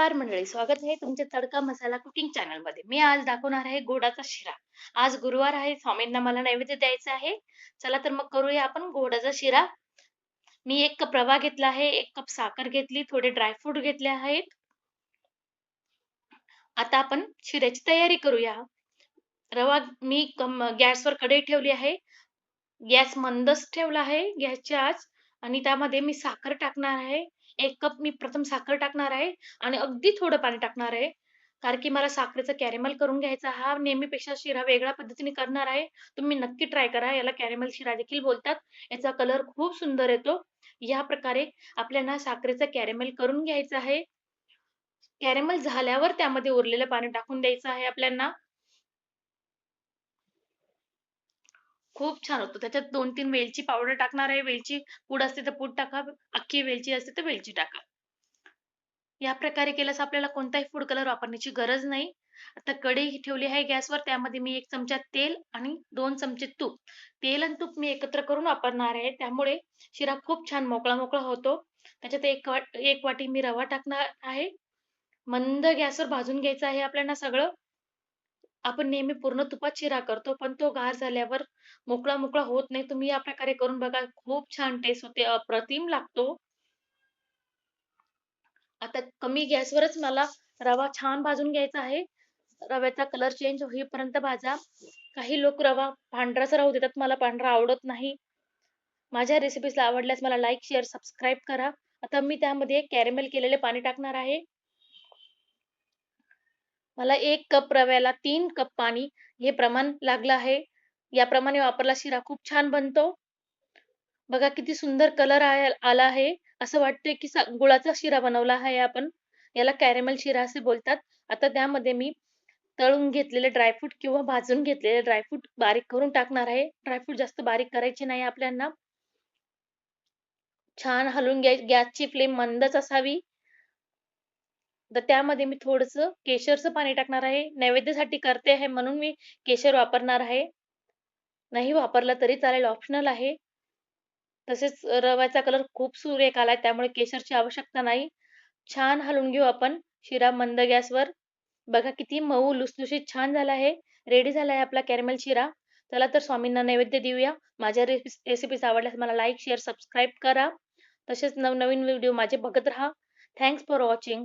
नमस्कार मंडळी स्वागत आहे तुमच्या तडका मसाला कुकिंग चॅनलमध्ये मी आज दाखवणार आहे गोडाचा शिरा. आज गुरुवार आहे स्वामींना मला नैवेद्य द्यायचा आहे. चला तर मग करूया आपण गोडाचा शिरा. मी एक कप रवा घेतला आहे एक कप साखर घेतली थोडे ड्रायफ्रूट घेतले आहेत. आता आपण शिऱ्याची तयारी करूया. रवा मी गॅसवर कढई ठेवली आहे. गॅस मंदच ठेवला आहे. गॅसची आज आणि त्यामध्ये मी साखर टाकणार आहे. एक कप मी प्रथम साखर टाकणार आहे आणि अगदी थोडं पाणी टाकणार आहे. कारण की मला साखरेचं कॅरेमल करून घ्यायचा हा नेहमीपेक्षा शिरा वेगळ्या पद्धतीने करणार आहे. तुम्ही नक्की ट्राय करा. याला कॅरेमल शिरा देखील बोलतात. याचा कलर खूप सुंदर येतो. या प्रकारे आपल्याला साखरेचं कॅरेमल करून घ्यायचा आहे. कॅरेमल झाल्यावर त्यामध्ये उरलेलं पाणी टाकून द्यायचं आहे आपल्याला. खूप छान होतो. त्याच्यात दोन तीन वेलची पावडर टाकणार आहे. वेलची पूड असते तर पूड टाका. अख्खी वेलची असते तर वेलची टाका. या प्रकारे केल्यास आपल्याला कोणताही फूड कलर वापरण्याची गरज नाही. आता कढई ठेवली आहे गॅसवर. त्यामध्ये मी एक चमचा तेल आणि दोन चमचे तूप. तेल आणि तूप मी एकत्र करून वापरणार आहे. त्यामुळे शिरा खूप छान मोकळा मोकळा होतो. त्याच्यात एक वाट एक वाटी मी रवा टाकणार आहे. मंद गॅसवर भाजून घ्यायचं आहे आपल्याला सगळं. आपण नेहमी पूर्ण तुपात शिरा करतो पण तो गार झाल्यावर मोकळा मोकळा होत नाही. तुम्ही या प्रकारे करून बघा. खूप छान टेस्ट होते. अप्रतिम लागतो. आता कमी गॅसवरच मला रवा छान भाजून घ्यायचा आहे. रव्याचा कलर चेंज होईपर्यंत भाजा. काही लोक रवा पांढराच राहू देतात. मला पांढरा आवडत नाही. माझ्या रेसिपीज आवडल्यास मला लाईक शेअर सबस्क्राईब करा. आता मी त्यामध्ये कॅरेमेल केलेले पाणी टाकणार आहे. मला एक कप रव्याला तीन कप पाणी हे प्रमाण लागलं आहे. याप्रमाणे वापरला शिरा खूप छान बनतो. बघा किती सुंदर कलर आला आहे. असं वाटतंय की गुळाचा शिरा बनवला आहे आपण. याला कॅरेमल शिरा असे बोलतात. आता त्यामध्ये मी तळून घेतलेले ड्रायफ्रूट किंवा भाजून घेतलेले ड्रायफ्रूट बारीक करून टाकणार आहे. ड्रायफ्रूट जास्त बारीक करायचे नाही आपल्याला छान हलवून घ्याय गॅसची फ्लेम मंदच असावी. तर त्यामध्ये मी थोडस केशरचं पाणी टाकणार आहे. नैवेद्यासाठी करते आहे म्हणून मी केशर वापरणार आहे. नाही वापरला तरी चालेल ऑप्शनल आहे. तसेच रव्याचा कलर खूप सुरेख आलाय त्यामुळे केशरची आवश्यकता नाही. छान हलवून घेऊ आपण. शिरा मंद गॅसवर. बघा किती मऊ लुसलुशीत छान झाला आहे. रेडी झाला आहे आपला कॅरमेल शिरा. चला तर स्वामींना नैवेद्य देऊया. माझ्या रेसिपीज आवडल्यास मला लाईक शेअर सबस्क्राईब करा. तसेच नवनवीन व्हिडिओ माझे बघत राहा. Thanks for watching